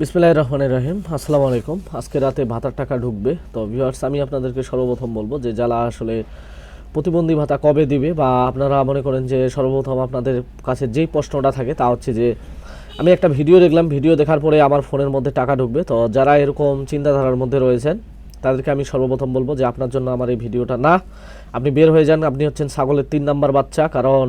বিসমিল্লাহ রহমানের রহিম। আসসালামু আলাইকুম। আজকে রাতে ভাতার টাকা ঢুকবে। তো ভিউয়ার্স আমি আপনাদেরকে সর্বপ্রথম বলব যে যারা আসলে প্রতিবন্ধী ভাতা কবে দিবে বা আপনারা মনে করেন যে সর্বপ্রথম আপনাদের কাছে যেই প্রশ্নটা থাকে তা হচ্ছে যে, আমি একটা ভিডিও দেখলাম। ভিডিও দেখার পরে আমার ফোনের মধ্যে টাকা ঢুকবে। তো যারা এরকম চিন্তাধারার মধ্যে রয়েছেন, তাদেরকে আমি সর্বপ্রথম বলব যে আপনার জন্য আমার এই ভিডিওটা না। আপনি বের হয়ে যান। আপনি হচ্ছেন ছাগলের তিন নাম্বার বাচ্চা। কারণ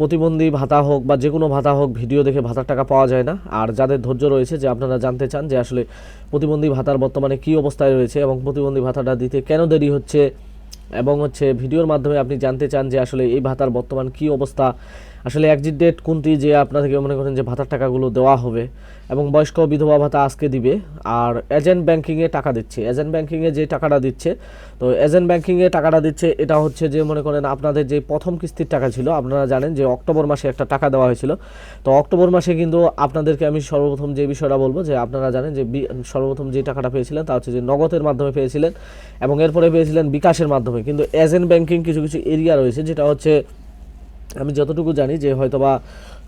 প্রতিবন্ধী ভাতা হোক বা যে কোনো ভাতা হোক, ভিডিও দেখে ভাতার টাকা পাওয়া যায় না। আর যাদের ধৈর্য রয়েছে যে আপনারা জানতে চান যে আসলে প্রতিবন্ধী ভাতার বর্তমানে কি অবস্থায় রয়েছে এবং প্রতিবন্ধী ভাতাটা দিতে কেন দেরি হচ্ছে এবং হচ্ছে ভিডিওর মাধ্যমে আপনি জানতে চান যে আসলে এই ভাতার বর্তমান কি অবস্থা আসলে একজিট ডেট কোনটি যে আপনাদেরকে মনে করেন যে ভাতার টাকাগুলো দেওয়া হবে এবং বয়স্ক বিধবা ভাতা আজকে দিবে, আর এজেন্ট ব্যাংকিংয়ে টাকা দিচ্ছে। এজেন্ট ব্যাংকিংয়ে যে টাকাটা দিচ্ছে, তো এজেন্ট ব্যাংকিংয়ে টাকাটা দিচ্ছে, এটা হচ্ছে যে মনে করেন আপনাদের যে প্রথম কিস্তির টাকা ছিল, আপনারা জানেন যে অক্টোবর মাসে একটা টাকা দেওয়া হয়েছিল। তো অক্টোবর মাসে কিন্তু আপনাদেরকে আমি সর্বপ্রথম যে বিষয়টা বলব, যে আপনারা জানেন যে সর্বপ্রথম যে টাকাটা পেয়েছিলেন তা হচ্ছে যে নগদের মাধ্যমে পেয়েছিলেন এবং এরপরে পেয়েছিলেন বিকাশের মাধ্যমে। কিন্তু এজেন্ট ব্যাংকিং কিছু কিছু এরিয়া রয়েছে, যেটা হচ্ছে আমি যতটুকু জানি যে হয়তোবা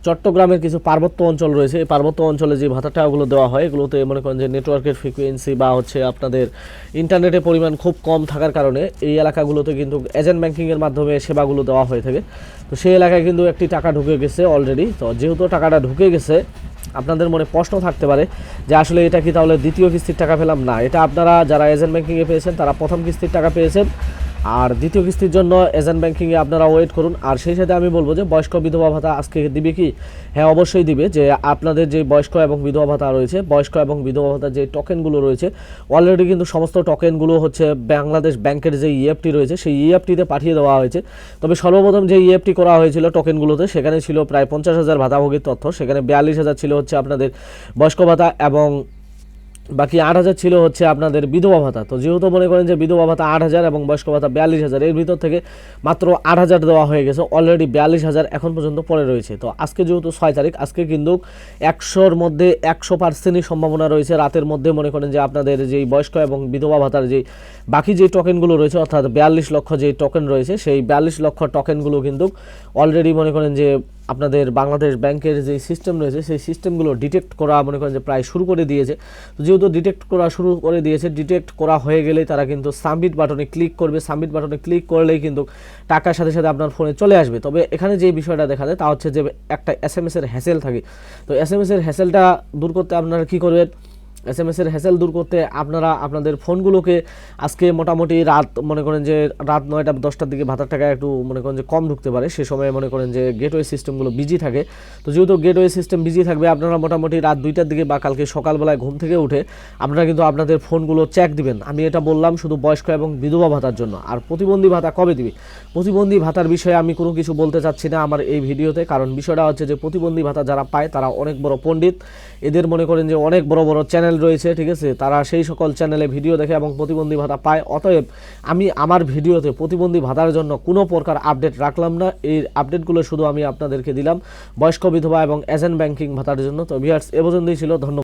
চট্টগ্রামের কিছু পার্বত্য অঞ্চল রয়েছে। এই পার্বত্য অঞ্চলে যে ভাতা টাকাগুলো দেওয়া হয়, এগুলোতে মনে করেন যে নেটওয়ার্কের ফ্রিকোয়েন্সি বা হচ্ছে আপনাদের ইন্টারনেটের পরিমাণ খুব কম থাকার কারণে এই এলাকাগুলোতে কিন্তু এজেন্ট ব্যাঙ্কিংয়ের মাধ্যমে সেবাগুলো দেওয়া হয়ে থাকে। তো সেই এলাকায় কিন্তু একটি টাকা ঢুকে গেছে অলরেডি তো যেহেতু টাকাটা ঢুকে গেছে, আপনাদের মনে প্রশ্ন থাকতে পারে যে আসলে এটা কি তাহলে দ্বিতীয় কিস্তির টাকা পেলাম? না, এটা আপনারা যারা এজেন্ট ব্যাঙ্কিংয়ে পেয়েছেন, তারা প্রথম কিস্তির টাকা পেয়েছেন। আর দ্বিতীয় কিস্তির জন্য এজেন্ট ব্যাংকিংয়ে আপনারা ওয়েট করুন। আর সেই সাথে আমি বলব যে, বয়স্ক বিধবা ভাতা আজকে দিবে কি? হ্যাঁ অবশ্যই দিবে যে, আপনাদের যে বয়স্ক এবং বিধবা ভাতা রয়েছে, বয়স্ক এবং বিধবা ভাতার যে টোকেনগুলো রয়েছে অলরেডি কিন্তু সমস্ত টোকেনগুলো হচ্ছে বাংলাদেশ ব্যাংকের যে ইএফটি রয়েছে, সেই ইএফটিতে পাঠিয়ে দেওয়া হয়েছে। তবে সর্বপ্রথম যে ইএফটি করা হয়েছিল টোকেনগুলোতে সেখানে ছিল প্রায় পঞ্চাশ হাজার ভাতাভোগীর তথ্য। সেখানে বিয়াল্লিশ হাজার ছিল হচ্ছে আপনাদের বয়স্ক ভাতা এবং বাকি আট হাজার ছিল হচ্ছে আপনাদের বিধবা ভাতা। তো যেহেতু মনে করেন যে বিধবা ভাতা আট হাজার এবং বয়স্ক ভাতা বিয়াল্লিশ হাজার, এর ভিতর থেকে মাত্র আট হাজার দেওয়া হয়ে গেছে অলরেডি বিয়াল্লিশ হাজার এখন পর্যন্ত পড়ে রয়েছে। তো আজকে যেহেতু ছয় তারিখ, আজকে কিন্তু একশোর মধ্যে একশো পার্সেন্টই সম্ভাবনা রয়েছে। রাতের মধ্যে মনে করেন যে আপনাদের যেই বয়স্ক এবং বিধবা ভাতার যেই বাকি যে টোকেনগুলো রয়েছে, অর্থাৎ বিয়াল্লিশ লক্ষ যে টোকেন রয়েছে, সেই বিয়াল্লিশ লক্ষ টোকেনগুলো কিন্তু অলরেডি মনে করেন যে আপনাদের বাংলাদেশ ব্যাংকের যে সিস্টেম রয়েছে, সেই সিস্টেমগুলো ডিটেক্ট করা মনে করেন যে প্রায় শুরু করে দিয়েছে। যেহেতু ডিটেক্ট করা শুরু করে দিয়েছে ডিটেক্ট করা হয়ে গেলেই তারা কিন্তু সাবমিট বাটনে ক্লিক করবে। সাবমিট বাটনে ক্লিক করলেই কিন্তু টাকার সাথে সাথে আপনার ফোনে চলে আসবে। তবে এখানে যে বিষয়টা দেখা যায়, তা হচ্ছে যে একটা এস এম এসের হ্যাসেল থাকে। তো এস এম এসের হ্যাসেলটা দূর করতে আপনারা কী করবেন? এস এম এস এর হ্যাসেল দূর করতে আপনারা আপনাদের ফোনগুলোকে আজকে মোটামুটি রাত মনে করেন যে রাত নয়টা দশটার দিকে ভাতার টাকা একটু মনে করেন যে কম ঢুকতে পারে, সে সময় মনে করেন যে গেটওয়ে সিস্টেমগুলো বিজি থাকে। তো যেহেতু গেটওয়ে সিস্টেম বিজি থাকবে, আপনারা মোটামুটি রাত দুইটার দিকে বা কালকে সকালবেলায় ঘুম থেকে উঠে আপনারা কিন্তু আপনাদের ফোনগুলো চেক দিবেন। আমি এটা বললাম শুধু বয়স্ক এবং বিধবা ভাতার জন্য। আর প্রতিবন্ধী ভাতা কবে দিবে? প্রতিবন্ধী ভাতার বিষয়ে আমি কোনো কিছু বলতে চাচ্ছি না আমার এই ভিডিওতে, কারণ বিষয়টা হচ্ছে যে প্রতিবন্ধী ভাতা যারা পায় তারা অনেক বড় পণ্ডিত। এদের মনে করেন যে অনেক বড় বড় চ্যানেল রয়েছে, ঠিক আছে? তারা সেই সকল চ্যানেলে ভিডিও দেখে এবং প্রতিবন্ধী ভাতা পায়। অতএব আমি আমার ভিডিওতে প্রতিবন্ধী ভাতার জন্য কোনো প্রকার আপডেট রাখলাম না। এই আপডেটগুলো শুধু আমি আপনাদেরকে দিলাম। বয়স্ক বিধবা এবং এজেন্ট ব্যাংকিং ভাতার জন্য। তো ভিয়ার্স এ পর্যন্তই ছিল। ধন্যবাদ।